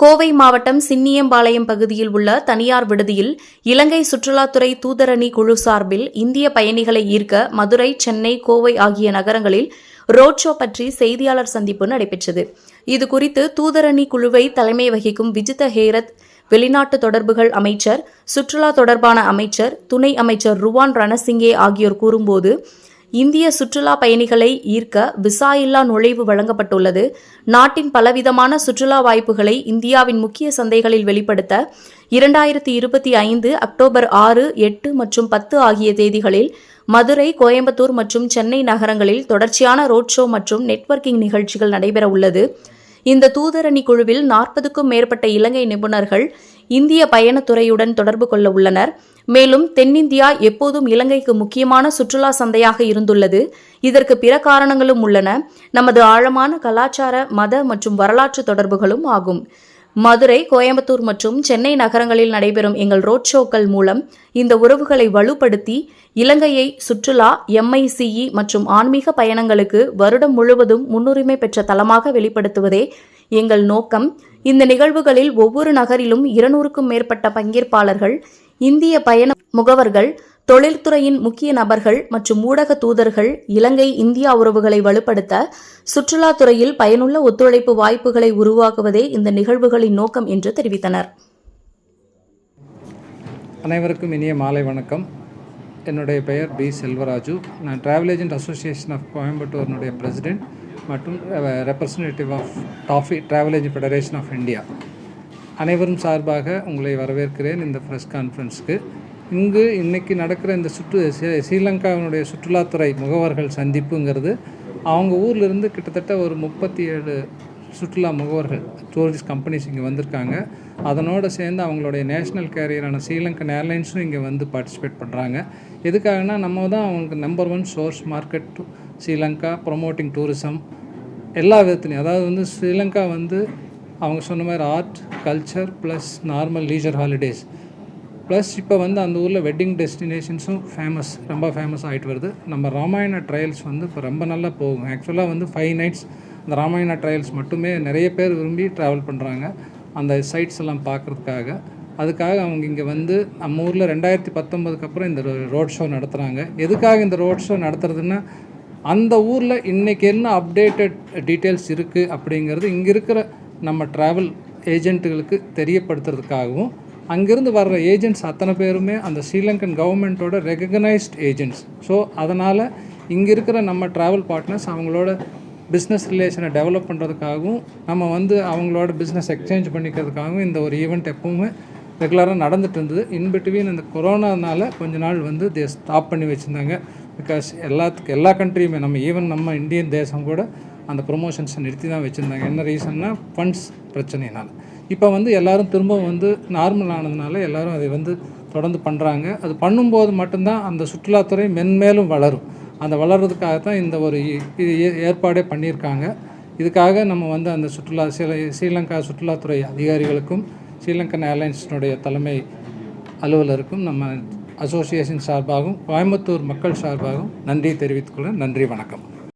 கோவை மாவட்டம் சின்னியம்பாளையம் பகுதியில் உள்ள தனியார் விடுதியில் இலங்கை சுற்றுலாத்துறை தூதரணி குழு சார்பில் இந்திய பயணிகளை ஈர்க்க மதுரை சென்னை கோவை ஆகிய நகரங்களில் ரோட் ஷோ பற்றி செய்தியாளர் சந்திப்பு நடைபெற்றது. இதுகுறித்து தூதரணி குழுவை தலைமை வகிக்கும் விஜித ஹேரத் வெளிநாட்டு தொடர்புகள் அமைச்சர் சுற்றுலா தொடர்பான அமைச்சர் துணை அமைச்சர் ருவான் ரணசிங்கே ஆகியோர் கூறும்போது இந்திய சுற்றுலா பயணிகளை ஈர்க்க விசா இல்லா நுழைவு வழங்கப்பட்டுள்ளது. நாட்டின் பலவிதமான சுற்றுலா வாய்ப்புகளை இந்தியாவின் முக்கிய சந்தைகளில் வெளிப்படுத்த இரண்டாயிரத்தி இருபத்தி ஐந்து அக்டோபர் ஆறு எட்டு மற்றும் பத்து ஆகிய தேதிகளில் மதுரை கோயம்புத்தூர் மற்றும் சென்னை நகரங்களில் தொடர்ச்சியான ரோட் ஷோ மற்றும் நெட்வொர்க்கிங் நிகழ்ச்சிகள் நடைபெற உள்ளது. இந்த தூதரணி குழுவில் நாற்பதுக்கும் மேற்பட்ட இலங்கை நிபுணர்கள் இந்திய பயணத்துறையுடன் தொடர்பு கொள்ள உள்ளனர். மேலும் தென்னிந்தியா எப்போதும் இலங்கைக்கு முக்கியமான சுற்றுலா சந்தையாக இருந்துள்ளது. இதற்கு பிற காரணங்களும் உள்ளன. நமது ஆழமான கலாச்சார மத மற்றும் வரலாற்று தொடர்புகளும் ஆகும். மதுரை கோயம்புத்தூர் மற்றும் சென்னை நகரங்களில் நடைபெறும் எங்கள் ரோட் ஷோக்கள் மூலம் இந்த உறவுகளை வலுப்படுத்தி இலங்கையை சுற்றுலா எம்ஐசிஇ மற்றும் ஆன்மீக பயணங்களுக்கு வருடம் முழுவதும் முன்னுரிமை பெற்ற தளமாக வெளிப்படுத்துவதே எங்கள் நோக்கம். இந்த நிகழ்வுகளில் ஒவ்வொரு நகரிலும் இருநூறுக்கும் மேற்பட்ட பங்கேற்பாளர்கள் இந்திய பயண முகவர்கள் தொழில்துறையின் முக்கிய நபர்கள் மற்றும் ஊடக தூதர்கள் இலங்கை இந்தியா உறவுகளை வலுப்படுத்த சுற்றுலாத்துறையில் பயனுள்ள ஒத்துழைப்பு வாய்ப்புகளை உருவாக்குவதே இந்த நிகழ்வுகளின் நோக்கம் என்று தெரிவித்தனர். அனைவருக்கும் இனிய மாலை வணக்கம். என்னுடைய பெயர் பி. செல்வராஜு. நான் டிராவல் ஏஜென்ட் அசோசியேஷன் ஆஃப் கோயம்புத்தூர்னுடைய பிரசிடென்ட் மற்றும் representative of TAFI travel agent federation of India அனைவரும் சார்பாக உங்களை வரவேற்கிறேன் இந்த ப்ரெஸ் கான்ஃபரன்ஸுக்கு இங்கு இன்றைக்கி நடக்கிற இந்த சுற்று ஸ்ரீலங்காவினுடைய சுற்றுலாத்துறை முகவர்கள் சந்திப்புங்கிறது அவங்க ஊர்லேருந்து கிட்டத்தட்ட ஒரு முப்பத்தி ஏழு சுற்றுலா முகவர்கள் டூரிஸ்ட் கம்பெனிஸ் இங்கே வந்திருக்காங்க. அதனோடு சேர்ந்து அவங்களுடைய நேஷ்னல் கேரியரான ஸ்ரீலங்கன் ஏர்லைன்ஸும் இங்கே வந்து பார்ட்டிசிபேட் பண்ணுறாங்க எதுக்காகனா நம்ம தான் அவங்களுக்கு number one source market to Sri Lanka promoting tourism எல்லா விதத்துலையும். அதாவது வந்து ஸ்ரீலங்கா வந்து அவங்க சொன்ன மாதிரி art culture plus normal leisure holidays plus இப்போ வந்து அந்த ஊரில் வெட்டிங் டெஸ்டினேஷன்ஸும் ஃபேமஸ் ரொம்ப ஃபேமஸ் ஆகிட்டு வருது. நம்ம ராமாயண ட்ரையல்ஸ் வந்து இப்போ ரொம்ப நல்லா போகும். ஆக்சுவலாக வந்து ஃபைவ் நைட்ஸ் அந்த ராமாயண ட்ரையல்ஸ் மட்டுமே நிறைய பேர் விரும்பி ட்ராவல் பண்ணுறாங்க அந்த சைட்ஸ் எல்லாம் பார்க்குறதுக்காக அதுக்காக அவங்க இங்கே வந்து நம்ம ஊரில் ரெண்டாயிரத்தி பத்தொம்பதுக்கு அப்புறம் இந்த ரோட் ஷோ நடத்துகிறாங்க எதுக்காக இந்த ரோட் ஷோ நடத்துறதுன்னா அந்த ஊரில் இன்றைக்கி என்ன அப்டேட்டட் டீட்டெயில்ஸ் இருக்குது அப்படிங்கிறது இங்கே இருக்கிற நம்ம ட்ராவல் ஏஜென்ட்டுகளுக்கு தெரியப்படுத்துறதுக்காகவும் அங்கேருந்து வர்ற ஏஜென்ட்ஸ் அத்தனை பேருமே அந்த ஸ்ரீலங்கன் கவர்மெண்ட்டோட ரெகக்னைஸ்ட் ஏஜென்ட்ஸ் ஸோ அதனால் இங்கே இருக்கிற நம்ம ட்ராவல் பார்ட்னர்ஸ் அவங்களோட பிஸ்னஸ் ரிலேஷனை டெவலப் பண்ணுறதுக்காகவும் நம்ம வந்து அவங்களோட பிஸ்னஸ் எக்ஸ்சேஞ்ச் பண்ணிக்கிறதுக்காகவும் இந்த ஒரு ஈவெண்ட் எப்போவுமே ரெகுலராக நடந்துட்டு இருந்தது. இன்பிட்வீன் இந்த கொரோனானால கொஞ்ச நாள் வந்து தே ஸ்டாப் பண்ணி வச்சுருந்தாங்க. பிகாஸ் எல்லாத்துக்கு எல்லா கண்ட்ரியுமே நம்ம ஈவன் நம்ம இந்தியன் தேசம் கூட அந்த ப்ரொமோஷன்ஸை நிறுத்தி தான் வச்சுருந்தாங்க. என்ன ரீசன்னா ஃபண்ட்ஸ் பிரச்சனையினால். இப்போ வந்து எல்லாரும் திரும்ப வந்து நார்மல் ஆனதுனால எல்லாரும் அதை வந்து தொடர்ந்து பண்ணுறாங்க அது பண்ணும்போது மட்டும்தான் அந்த சுற்றுலாத்துறை மென்மேலும் வளரும். அந்த வளர்கிறதுக்காக தான் இந்த ஒரு இ- இது ஏ- ஏற்பாடே பண்ணியிருக்காங்க. இதுக்காக நம்ம வந்து அந்த சுற்றுலா ஸ்ரீ ஸ்ரீலங்கா சுற்றுலாத்துறை அதிகாரிகளுக்கும் ஸ்ரீலங்கன் ஏர்லைன்ஸினுடைய தலைமை அலுவலருக்கும் நம்ம அசோசியேஷன் சார்பாகவும் கோயம்புத்தூர் மக்கள் சார்பாகவும் நன்றி தெரிவித்துக்கொள்ள நன்றி வணக்கம்.